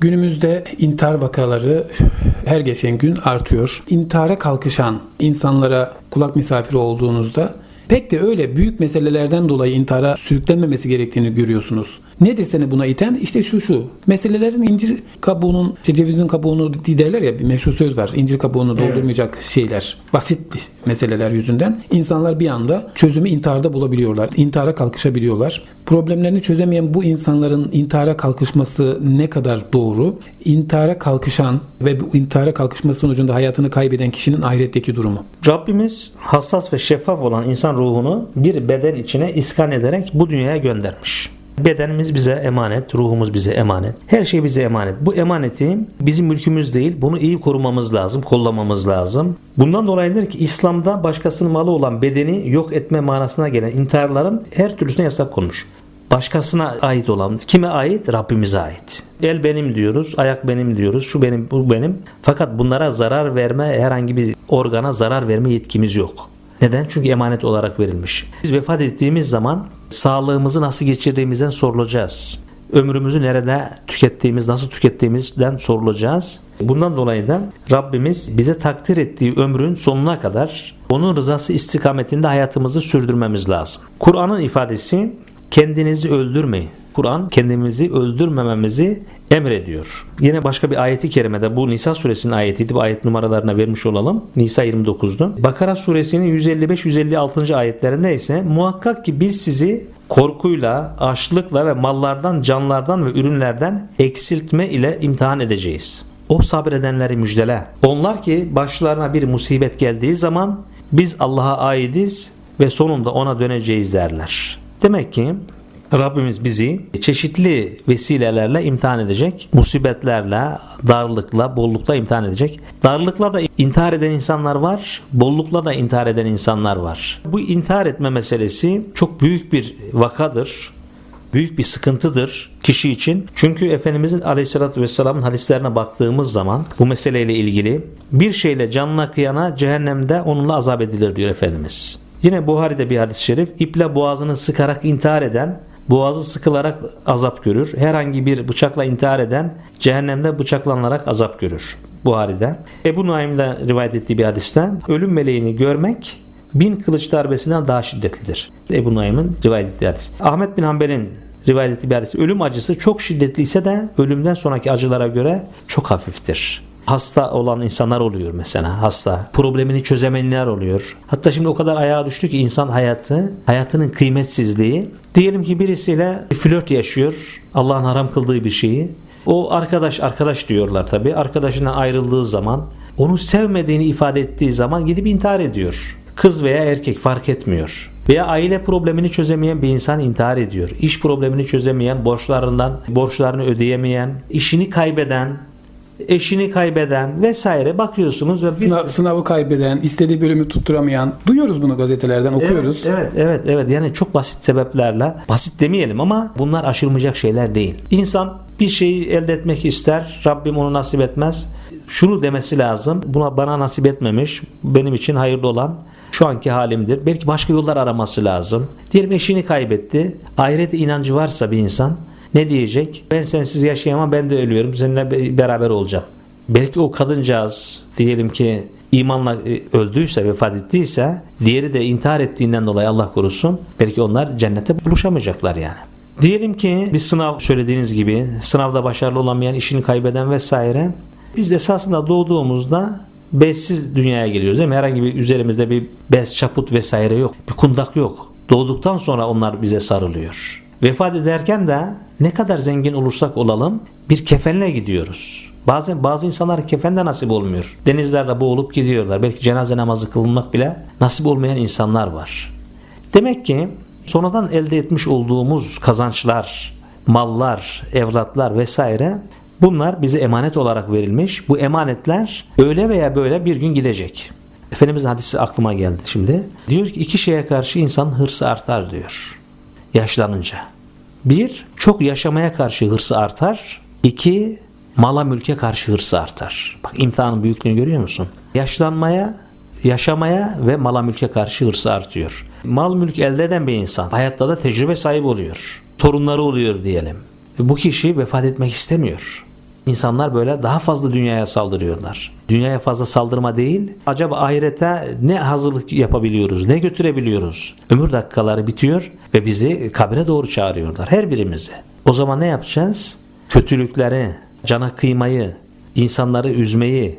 Günümüzde intihar vakaları her geçen gün artıyor. İntihara kalkışan insanlara kulak misafiri olduğunuzda pek de öyle büyük meselelerden dolayı intihara sürüklenmemesi gerektiğini görüyorsunuz. Nedir seni buna iten? İşte şu şu. Meselelerin incir kabuğunun, işte cevizin kabuğunu derler ya bir meşhur söz var. İncir kabuğunu doldurmayacak şeyler. Basit meseleler yüzünden insanlar bir anda çözümü intiharda bulabiliyorlar. İntihara kalkışabiliyorlar. Problemlerini çözemeyen bu insanların intihara kalkışması ne kadar doğru? İntihara kalkışan ve bu intihara kalkışması sonucunda hayatını kaybeden kişinin ahiretteki durumu. Rabbimiz hassas ve şeffaf olan insan ruhunu bir beden içine iskan ederek bu dünyaya göndermiş. Bedenimiz bize emanet, ruhumuz bize emanet. Her şey bize emanet. Bu emaneti bizim mülkümüz değil. Bunu iyi korumamız lazım, kollamamız lazım. Bundan dolayıdır ki İslam'da başkasının malı olan bedeni yok etme manasına gelen intiharların her türlüsüne yasak konmuş. Başkasına ait olan, kime ait? Rabbimize ait. El benim diyoruz, ayak benim diyoruz, şu benim, bu benim. Fakat bunlara zarar verme, herhangi bir organa zarar verme yetkimiz yok. Neden? Çünkü emanet olarak verilmiş. Biz vefat ettiğimiz zaman sağlığımızı nasıl geçirdiğimizden sorulacağız. Ömrümüzü nerede tükettiğimiz, nasıl tükettiğimizden sorulacağız. Bundan dolayı da Rabbimiz bize takdir ettiği ömrün sonuna kadar onun rızası istikametinde hayatımızı sürdürmemiz lazım. Kur'an'ın ifadesi kendinizi öldürmeyin. Kur'an kendimizi öldürmememizi emrediyor. Yine başka bir ayeti kerimede bu Nisa suresinin ayetiydi. Bu ayet numaralarına vermiş olalım. Nisa 29'du. Bakara suresinin 155-156. ayetlerinde ise muhakkak ki biz sizi korkuyla, açlıkla ve mallardan, canlardan ve ürünlerden eksiltme ile imtihan edeceğiz. O sabredenleri müjdele. Onlar ki başlarına bir musibet geldiği zaman biz Allah'a aidiz ve sonunda ona döneceğiz derler. Demek ki Rabbimiz bizi çeşitli vesilelerle imtihan edecek. Musibetlerle, darlıkla, bollukla imtihan edecek. Darlıkla da intihar eden insanlar var. Bollukla da intihar eden insanlar var. Bu intihar etme meselesi çok büyük bir vakadır. Büyük bir sıkıntıdır kişi için. Çünkü Efendimizin Aleyhisselatü Vesselam'ın hadislerine baktığımız zaman bu meseleyle ilgili bir şeyle canına kıyana cehennemde onunla azap edilir diyor Efendimiz. Yine Buhari'de bir hadis-i şerif iple boğazını sıkarak intihar eden boğazı sıkılarak azap görür. Herhangi bir bıçakla intihar eden cehennemde bıçaklanarak azap görür. Buhari'de. Ebu Naim'de rivayet ettiği bir hadiste ölüm meleğini görmek bin kılıç darbesinden daha şiddetlidir. Ebu Naim'in rivayet ettiği hadis. Ahmet bin Hanbel'in rivayet ettiği bir hadis. Ölüm acısı çok şiddetli ise de ölümden sonraki acılara göre çok hafiftir hasta olan insanlar oluyor mesela hasta. Problemini çözemeyenler oluyor. Hatta şimdi o kadar ayağa düştü ki insan hayatı, hayatının kıymetsizliği. Diyelim ki birisiyle flört yaşıyor. Allah'ın haram kıldığı bir şeyi. O arkadaş arkadaş diyorlar tabi. Arkadaşından ayrıldığı zaman onu sevmediğini ifade ettiği zaman gidip intihar ediyor. Kız veya erkek fark etmiyor. Veya aile problemini çözemeyen bir insan intihar ediyor. İş problemini çözemeyen, borçlarından borçlarını ödeyemeyen, işini kaybeden, eşini kaybeden vesaire bakıyorsunuz ve biz Sınav- sınavı kaybeden, istediği bölümü tutturamayan duyuyoruz bunu gazetelerden okuyoruz. Evet, evet, evet, evet. Yani çok basit sebeplerle, basit demeyelim ama bunlar aşılmayacak şeyler değil. İnsan bir şeyi elde etmek ister, Rabbim onu nasip etmez. Şunu demesi lazım, buna bana nasip etmemiş, benim için hayırlı olan şu anki halimdir. Belki başka yollar araması lazım. Diyelim eşini kaybetti, ahiret inancı varsa bir insan, ne diyecek? Ben sensiz yaşayamam ben de ölüyorum seninle be- beraber olacağım. Belki o kadıncağız diyelim ki imanla e, öldüyse vefat ettiyse diğeri de intihar ettiğinden dolayı Allah korusun belki onlar cennete buluşamayacaklar yani. Diyelim ki bir sınav söylediğiniz gibi sınavda başarılı olamayan işini kaybeden vesaire biz esasında doğduğumuzda bezsiz dünyaya geliyoruz değil mi? Herhangi bir üzerimizde bir bez, çaput vesaire yok. Bir kundak yok. Doğduktan sonra onlar bize sarılıyor. Vefat ederken de ne kadar zengin olursak olalım bir kefenle gidiyoruz. Bazen bazı insanlar kefende nasip olmuyor. Denizlerde boğulup gidiyorlar. Belki cenaze namazı kılınmak bile nasip olmayan insanlar var. Demek ki sonradan elde etmiş olduğumuz kazançlar, mallar, evlatlar vesaire bunlar bize emanet olarak verilmiş. Bu emanetler öyle veya böyle bir gün gidecek. Efendimizin hadisi aklıma geldi şimdi. Diyor ki iki şeye karşı insan hırsı artar diyor. Yaşlanınca. Bir, çok yaşamaya karşı hırsı artar. İki, mala mülke karşı hırsı artar. Bak imtihanın büyüklüğünü görüyor musun? Yaşlanmaya, yaşamaya ve mala mülke karşı hırsı artıyor. Mal mülk elde eden bir insan hayatta da tecrübe sahibi oluyor. Torunları oluyor diyelim. Bu kişi vefat etmek istemiyor. İnsanlar böyle daha fazla dünyaya saldırıyorlar. Dünyaya fazla saldırma değil, acaba ahirete ne hazırlık yapabiliyoruz, ne götürebiliyoruz? Ömür dakikaları bitiyor ve bizi kabre doğru çağırıyorlar her birimizi. O zaman ne yapacağız? Kötülükleri, cana kıymayı, insanları üzmeyi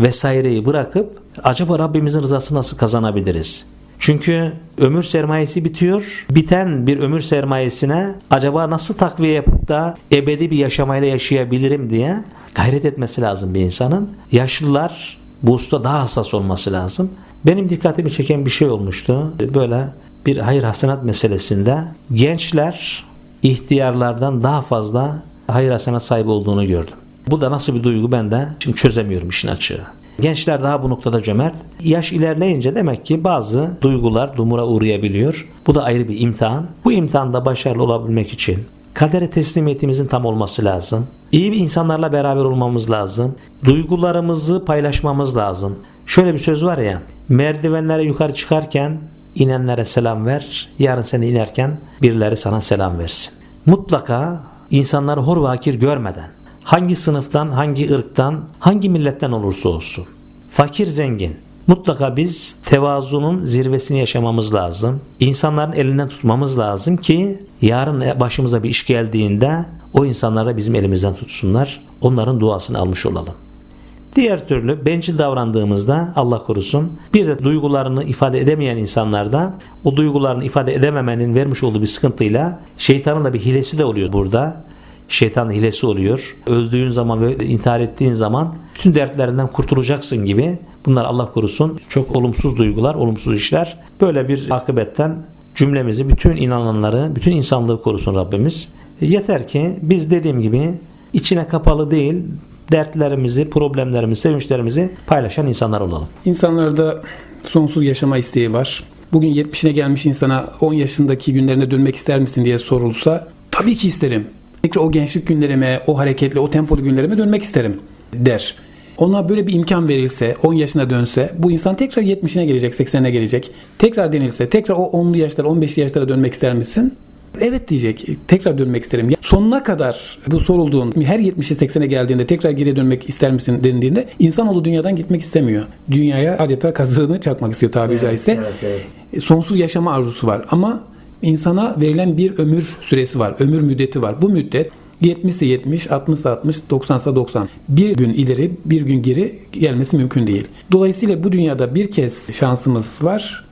vesaireyi bırakıp acaba Rabbimizin rızasını nasıl kazanabiliriz? Çünkü ömür sermayesi bitiyor. Biten bir ömür sermayesine acaba nasıl takviye yapıp da ebedi bir yaşamayla yaşayabilirim diye gayret etmesi lazım bir insanın. Yaşlılar bu usta daha hassas olması lazım. Benim dikkatimi çeken bir şey olmuştu. Böyle bir hayır hasenat meselesinde gençler ihtiyarlardan daha fazla hayır hasenat sahibi olduğunu gördüm. Bu da nasıl bir duygu ben de şimdi çözemiyorum işin açığı. Gençler daha bu noktada cömert. Yaş ilerleyince demek ki bazı duygular dumura uğrayabiliyor. Bu da ayrı bir imtihan. Bu imtihanda başarılı olabilmek için kadere teslimiyetimizin tam olması lazım. İyi bir insanlarla beraber olmamız lazım. Duygularımızı paylaşmamız lazım. Şöyle bir söz var ya, merdivenlere yukarı çıkarken inenlere selam ver, yarın sen de inerken birileri sana selam versin. Mutlaka insanları hor ve görmeden, hangi sınıftan, hangi ırktan, hangi milletten olursa olsun, fakir zengin, mutlaka biz tevazunun zirvesini yaşamamız lazım. İnsanların elinden tutmamız lazım ki yarın başımıza bir iş geldiğinde o insanlara bizim elimizden tutsunlar. Onların duasını almış olalım. Diğer türlü bencil davrandığımızda Allah korusun bir de duygularını ifade edemeyen insanlarda o duygularını ifade edememenin vermiş olduğu bir sıkıntıyla şeytanın da bir hilesi de oluyor burada. Şeytanın hilesi oluyor. Öldüğün zaman ve intihar ettiğin zaman bütün dertlerinden kurtulacaksın gibi. Bunlar Allah korusun çok olumsuz duygular, olumsuz işler. Böyle bir akıbetten cümlemizi, bütün inananları, bütün insanlığı korusun Rabbimiz. Yeter ki biz dediğim gibi içine kapalı değil, dertlerimizi, problemlerimizi, sevinçlerimizi paylaşan insanlar olalım. İnsanlarda sonsuz yaşama isteği var. Bugün 70'ine gelmiş insana 10 yaşındaki günlerine dönmek ister misin diye sorulsa tabii ki isterim. Tekrar o gençlik günlerime, o hareketli, o tempolu günlerime dönmek isterim der. Ona böyle bir imkan verilse, 10 yaşına dönse bu insan tekrar 70'ine gelecek, 80'ine gelecek. Tekrar denilse, tekrar o 10'lu yaşlara, 15'li yaşlara dönmek ister misin? Evet diyecek. Tekrar dönmek isterim. Sonuna kadar bu sorulduğun her 70'e 80'e geldiğinde tekrar geri dönmek ister misin denildiğinde insanoğlu dünyadan gitmek istemiyor. Dünyaya adeta kazığını çakmak istiyor tabiri caizse. E, Sonsuz yaşama arzusu var ama insana verilen bir ömür süresi var. Ömür müddeti var. Bu müddet 70 ise 70, 60 ise 60, 90 ise 90. Bir gün ileri, bir gün geri gelmesi mümkün değil. Dolayısıyla bu dünyada bir kez şansımız var.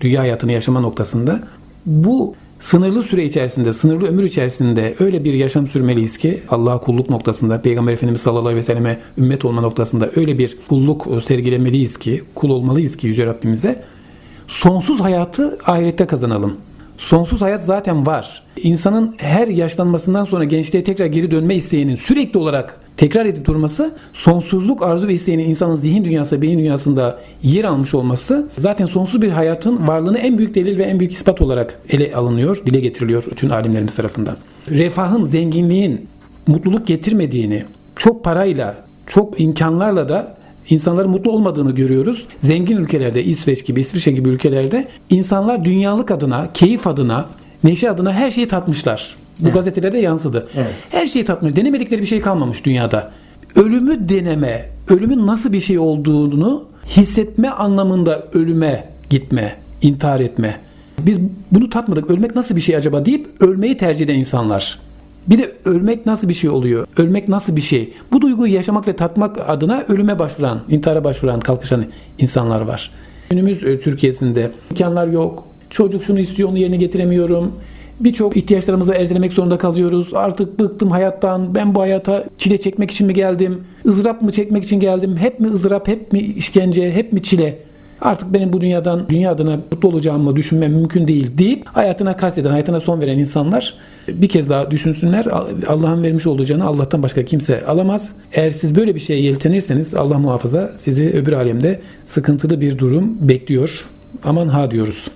Dünya hayatını yaşama noktasında. Bu sınırlı süre içerisinde, sınırlı ömür içerisinde öyle bir yaşam sürmeliyiz ki Allah'a kulluk noktasında, Peygamber Efendimiz sallallahu aleyhi ve selleme ümmet olma noktasında öyle bir kulluk sergilemeliyiz ki, kul olmalıyız ki Yüce Rabbimize sonsuz hayatı ahirette kazanalım. Sonsuz hayat zaten var. İnsanın her yaşlanmasından sonra gençliğe tekrar geri dönme isteğinin sürekli olarak tekrar edip durması, sonsuzluk arzu ve isteğinin insanın zihin dünyası, beyin dünyasında yer almış olması zaten sonsuz bir hayatın varlığını en büyük delil ve en büyük ispat olarak ele alınıyor, dile getiriliyor bütün alimlerimiz tarafından. Refahın, zenginliğin mutluluk getirmediğini, çok parayla, çok imkanlarla da insanların mutlu olmadığını görüyoruz. Zengin ülkelerde, İsveç gibi, İsviçre gibi ülkelerde insanlar dünyalık adına, keyif adına, neşe adına her şeyi tatmışlar. Bu gazetelerde yansıdı. Evet. Her şeyi tatmış. Denemedikleri bir şey kalmamış dünyada. Ölümü deneme, ölümün nasıl bir şey olduğunu hissetme anlamında ölüme gitme, intihar etme. Biz bunu tatmadık. Ölmek nasıl bir şey acaba deyip ölmeyi tercih eden insanlar. Bir de ölmek nasıl bir şey oluyor? Ölmek nasıl bir şey? Bu duyguyu yaşamak ve tatmak adına ölüme başvuran, intihara başvuran, kalkışan insanlar var. Günümüz e, Türkiye'sinde imkanlar yok. Çocuk şunu istiyor, onu yerine getiremiyorum. Birçok ihtiyaçlarımızı ertelemek zorunda kalıyoruz. Artık bıktım hayattan. Ben bu hayata çile çekmek için mi geldim? ızdırap mı çekmek için geldim? Hep mi ızdırap, hep mi işkence, hep mi çile? Artık benim bu dünyadan, dünya adına mutlu olacağımı düşünmem mümkün değil deyip hayatına kasteden, hayatına son veren insanlar bir kez daha düşünsünler. Allah'ın vermiş olduğu Allah'tan başka kimse alamaz. Eğer siz böyle bir şeye yeltenirseniz Allah muhafaza sizi öbür alemde sıkıntılı bir durum bekliyor. Aman ha diyoruz.